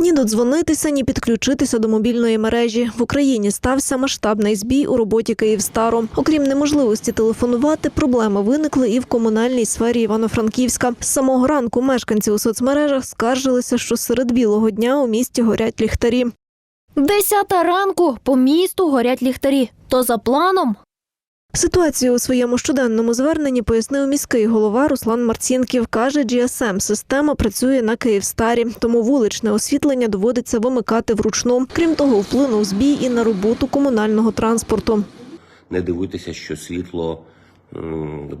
Ні додзвонитися, ні підключитися до мобільної мережі. В Україні стався масштабний збій у роботі Київстару. Окрім неможливості телефонувати, проблеми виникли і в комунальній сфері Івано-Франківська. З самого ранку мешканці у соцмережах скаржилися, що серед білого дня у місті горять ліхтарі. Десята ранку по місту горять ліхтарі. То за планом. Ситуацію у своєму щоденному зверненні пояснив міський голова Руслан Марцінків. Каже, GSM система працює на Київстарі, тому вуличне освітлення доводиться вимикати вручну. Крім того, вплинув збій і на роботу комунального транспорту. Не дивуйтеся, що світло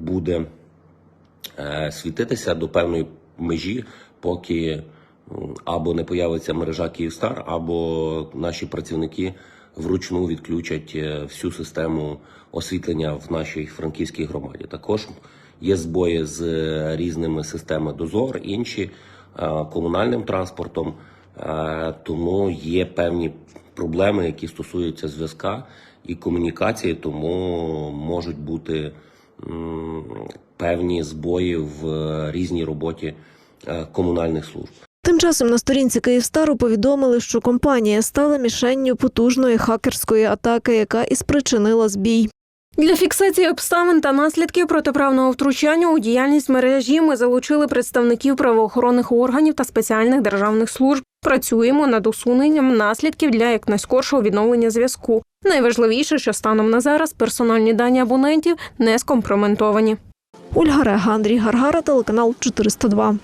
буде е, світитися до певної межі, поки або не появиться мережа Київстар, або наші працівники вручну відключать е, всю систему освітлення в нашій франківській громаді. Також є збої з е, різними системами дозор, інші е, комунальним транспортом. Тому є певні проблеми, які стосуються зв'язка і комунікації, тому можуть бути певні збої в різній роботі комунальних служб. Тим часом на сторінці Київстару повідомили, що компанія стала мішенню потужної хакерської атаки, яка і спричинила збій. Для фіксації обставин та наслідків протиправного втручання у діяльність мережі ми залучили представників правоохоронних органів та спеціальних державних служб. Працюємо над усуненням наслідків для якнайскоршого відновлення зв'язку. Найважливіше, що станом на зараз персональні дані абонентів не скомпроментовані. Ольга Рега, Андрій Гаргара, телеканал 402.